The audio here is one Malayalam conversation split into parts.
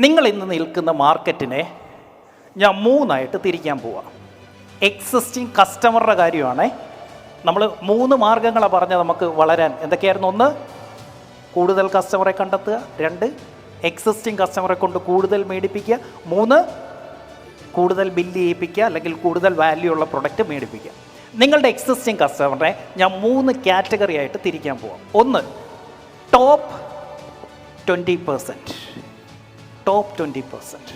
നിങ്ങൾ ഇന്ന് നിൽക്കുന്ന മാർക്കറ്റിനെ ഞാൻ മൂന്നായിട്ട് തിരിക്കാൻ പോവാം. എക്സിസ്റ്റിംഗ് കസ്റ്റമറുടെ കാര്യമാണ്. നമ്മൾ മൂന്ന് മാർഗങ്ങളാണ് പറഞ്ഞത് നമുക്ക് വളരാൻ. എന്തൊക്കെയായിരുന്നു? ഒന്ന് കൂടുതൽ കസ്റ്റമറെ കണ്ടെത്തുക. രണ്ട് എക്സിസ്റ്റിംഗ് കസ്റ്റമറെ കൊണ്ട് കൂടുതൽ മേടിപ്പിക്കുക. മൂന്ന് കൂടുതൽ ബില്ല് ചെയ്യിപ്പിക്കുക. അല്ലെങ്കിൽ കൂടുതൽ വാല്യൂ ഉള്ള പ്രൊഡക്റ്റ് മേടിപ്പിക്കുക. നിങ്ങളുടെ എക്സിസ്റ്റിംഗ് കസ്റ്റമറിനെ ഞാൻ മൂന്ന് കാറ്റഗറി ആയിട്ട് തിരിക്കാൻ പോവാം. ഒന്ന് top twenty percent top twenty percent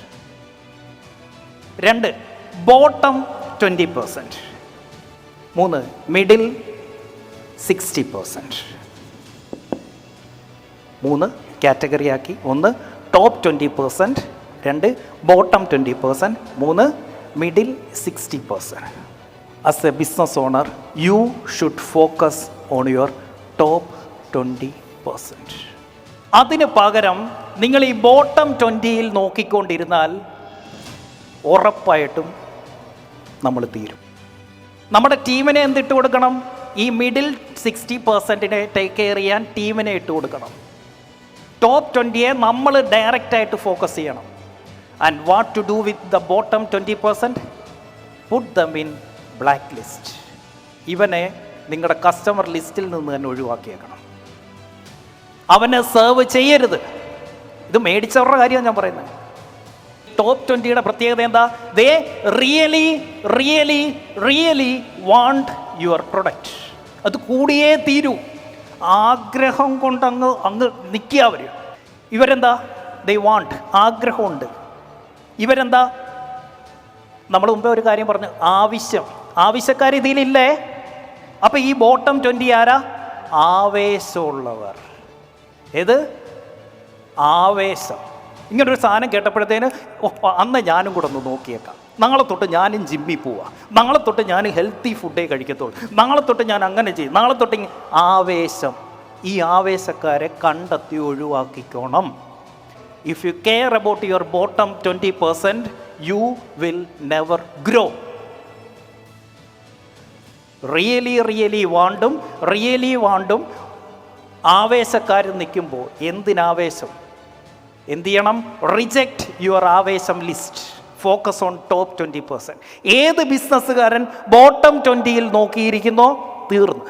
രണ്ട് ബോട്ടം ട്വന്റി പെർസെന്റ് മൂന്ന് മിഡിൽ സിക്സ്റ്റി പെർസെന്റ് മൂന്ന് കാറ്റഗറി ആക്കി. ഒന്ന് ടോപ്പ് ട്വന്റി പെർസെന്റ് രണ്ട് ബോട്ടം ട്വന്റി പെർസെന്റ് മൂന്ന് middle sixty percent as a business owner you should focus on your top twenty percent അതിന് പകരം നിങ്ങൾ ഈ ബോട്ടം ട്വന്റിയിൽ നോക്കിക്കൊണ്ടിരുന്നാൽ ഉറപ്പായിട്ടും നമ്മൾ തീരും. നമ്മുടെ ടീമിനെ എന്തിട്ട് കൊടുക്കണം? ഈ മിഡിൽ സിക്സ്റ്റി പെർസെന്റിനെ ടേക്ക് കെയർ ചെയ്യാൻ ടീമിനെ ഇട്ട് കൊടുക്കണം. ടോപ്പ് ട്വന്റിയെ നമ്മൾ ഡയറക്റ്റായിട്ട് ഫോക്കസ് ചെയ്യണം. And what to do with the bottom twenty percent put them in black list ഇവനെ നിങ്ങളുടെ കസ്റ്റമർ ലിസ്റ്റിൽ നിന്ന് തന്നെ ഒഴിവാക്കിയേക്കണം. അവനെ സെർവ് ചെയ്യരുത്. ഇത് മേടിച്ചവരുടെ കാര്യമാണ് ഞാൻ പറയുന്നത്. ടോപ്പ് ട്വന്റിയുടെ പ്രത്യേകത എന്താ? They really really really want your product അത് കൂടിയേ തീരൂ. ആഗ്രഹം കൊണ്ടങ്ങ് അങ്ങ് നിൽക്കുക അവർ ഇവരെന്താ? ദേ വാണ്ട് ആഗ്രഹമുണ്ട്. ഇവരെന്താ? നമ്മൾ മുമ്പേ ഒരു കാര്യം പറഞ്ഞു. ആവശ്യം. ആവശ്യക്കാർ ഇതിലില്ലേ? അപ്പം ഈ ബോട്ടം ട്വന്റി ആരാ? ആവേശമുള്ളവർ. ഏത്? ആവേശം. ഇങ്ങനൊരു സാധനം കേട്ടപ്പോഴത്തേന് അന്ന് ഞാനും കൂടെ ഒന്ന് നോക്കിയേക്കാം. നാളെ തൊട്ട് ഞാനും ജിമ്മിൽ പോവാം. നാളെ തൊട്ട് ഞാൻ ഹെൽത്തി ഫുഡേ കഴിക്കത്തുള്ളൂ. നാളെ തൊട്ട് ഞാൻ അങ്ങനെ ചെയ്യും. നാളെ തൊട്ട് ആവേശം. ഈ ആവേശക്കാരെ കണ്ടെത്തി ഒഴിവാക്കിക്കോണം. If you care about your bottom twenty percent you will never grow really really വാണ്ടും really വാണ്ടും ആവേശക്കാർ നിൽക്കുമ്പോൾ എന്തിനാവേശം? എന്ത് ചെയ്യണം? റിജക്റ്റ് യുവർ ആവേശം list focus on top twenty percent ഏത് ബിസിനസ്സുകാരൻ ബോട്ടം ട്വന്റിയിൽ നോക്കിയിരിക്കുന്നോ? തീർന്നു.